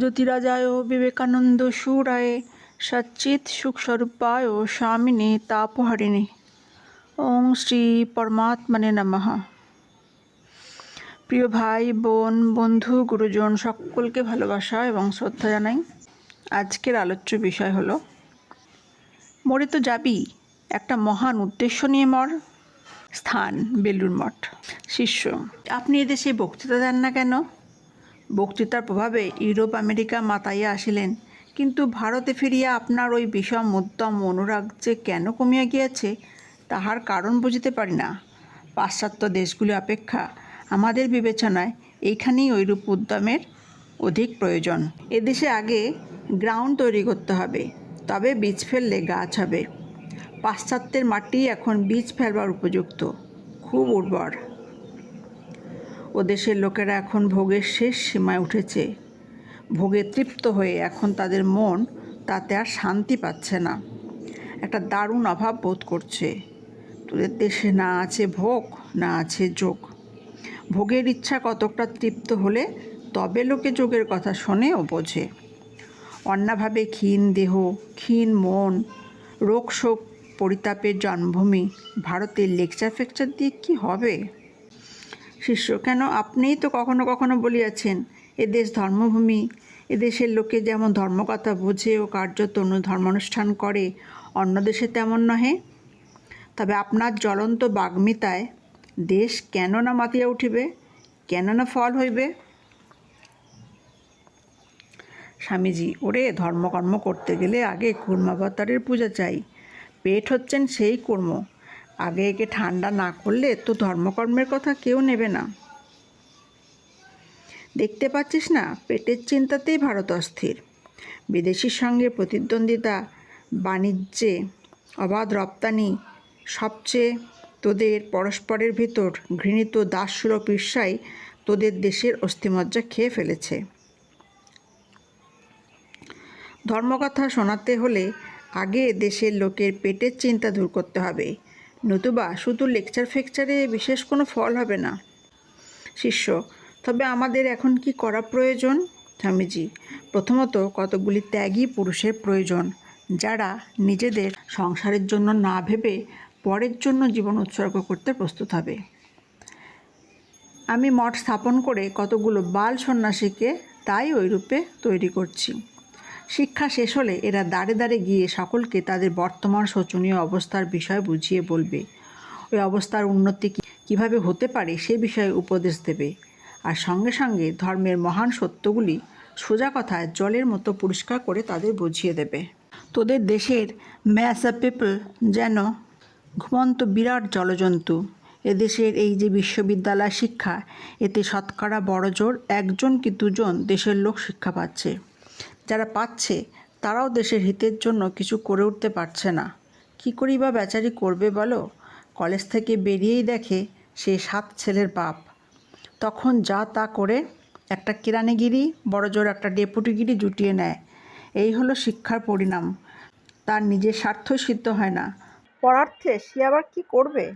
জ্যোতিরাজায় বিবেকানন্দ সুরায় সচ্চিৎ সুখস্বরূপায় স্বামিনে তাপহারিণী ওং শ্রী পরমাত্মনে নমঃ প্রিয় ভাই বোন, বন্ধু, গুরুজন, সকলকে ভালোবাসা এবং শ্রদ্ধা জানাই। আজকের আলোচ্য বিষয় হলো, মরে তো যাবি, একটা মহান উদ্দেশ্য নিয়ে মর, স্থান বেলুর মঠ। শিষ্য, আপনি এদেশে বক্তৃতা দেন না কেন? বক্তৃতার প্রভাবে ইউরোপ, আমেরিকা মাতাইয়া আসিলেন। কিন্তু ভারতে ফিরিয়া আপনার ওই বিষম উদ্যম অনুরাগ যে কেন কমিয়া গিয়াছে, তাহার কারণ বুঝিতে পারি না। পাশ্চাত্য দেশগুলি অপেক্ষা আমাদের বিবেচনায় এইখানেই ওইরূপ উদ্যমের অধিক প্রয়োজন। এদেশে আগে গ্রাউন্ড তৈরি করতে হবে, তবে বীজ ফেললে গাছ হবে। পাশ্চাত্যের মাটি এখন বীজ ফেলবার উপযুক্ত, খুব উর্বর। ও দেশের লোকেরা এখন ভোগের শেষ সীমায় উঠেছে। ভোগে তৃপ্ত হয়ে এখন তাদের মন তাতে আর শান্তি পাচ্ছে না। একটা দারুণ অভাব বোধ করছে। তোদের দেশে না আছে ভোগ, না আছে যোগ। ভোগের ইচ্ছা কতকটা তৃপ্ত হলে তবে লোকে যোগের কথা শোনে ও বোঝে। অন্যভাবে ক্ষীণ দেহ, ক্ষীণ মন রোগ শোক পরিতাপের জন্মভূমি, ভারতের লেকচার ফেকচার দিয়ে কি হবে? শিষ্য, কেন আপনিই তো কখনো কখনো বলিয়াছেন এদেশ ধর্মভূমি এদেশের লোকে যেমন ধর্মকথা বোঝে ও কার্যত অন্য ধর্মানুষ্ঠান করে, অন্য দেশে তেমন নহে। তবে আপনার জ্বলন্ত বাগ্মিতায় দেশ কেন না মাতিয়া উঠিবে, কেন না ফল হইবে? স্বামীজি, ওরে, ধর্মকর্ম করতে গেলে আগে কুর্মাবতারের পূজা চাই। পেট হচ্ছেন সেই কর্ম আগে একে ঠান্ডা না করলে তো ধর্মকর্মের কথা কেউ নেবে না। দেখতে পাচ্ছিস না, পেটের চিন্তাতেই ভারত অস্থির। বিদেশির সঙ্গে প্রতিদ্বন্দ্বিতা, বাণিজ্যে অবাধ রপ্তানি, সবচেয়ে তোদের পরস্পরের ভিতর ঘৃণিত দাসসুরভ ঈর্ষাই তোদের দেশের অস্থিমজ্জা খেয়ে ফেলেছে। ধর্মকথা শোনাতে হলে আগে দেশের লোকের পেটের চিন্তা দূর করতে হবে। নতুবা শুধু লেকচার ফেকচারে বিশেষ কোনো ফল হবে না। শিষ্য, তবে আমাদের এখন কি করা প্রয়োজন? স্বামীজি, প্রথমত কতগুলি ত্যাগী পুরুষের প্রয়োজন, যারা নিজেদের সংসারের জন্য না ভেবে পরের জন্য জীবন উৎসর্গ করতে প্রস্তুত হবে। আমি মঠ স্থাপন করে কতগুলো বাল সন্ন্যাসীকে তাই ওই রূপে তৈরি করছি। শিক্ষা শেষ হলে এরা দাঁড়ে দাঁড়ে গিয়ে সকলকে তাদের বর্তমান শোচনীয় অবস্থার বিষয় বুঝিয়ে বলবে। ওই অবস্থার উন্নতি কীভাবে হতে পারে সে বিষয়ে উপদেশ দেবে। আর সঙ্গে সঙ্গে ধর্মের মহান সত্যগুলি সোজা কথায় জলের মতো পরিষ্কার করে তাদের বুঝিয়ে দেবে। তোদের দেশের ম্যাস পিপল যেন ঘুমন্ত বিরাট জলজন্তু। এদেশের এই যে বিশ্ববিদ্যালয় শিক্ষা, এতে শতকরা বড় জোর একজন কি দুজন দেশের লোক শিক্ষা পাচ্ছে। যারা পাচ্ছে, তারাও দেশের হিতের জন্য কিছু করে উঠতে পারছে না। কী করি বা বেচারি করবে বলো? কলেজ থেকে বেরিয়েই দেখে সে সাত ছেলের বাপ। তখন যা তা করে, একটা কিরানিগিরি বড় জোর একটা ডেপুটিগিরি জুটিয়ে নেয়। এই হলো শিক্ষার পরিণাম। তার নিজের স্বার্থই সিদ্ধ হয় না। পরার্থে সে আবার কি করবে?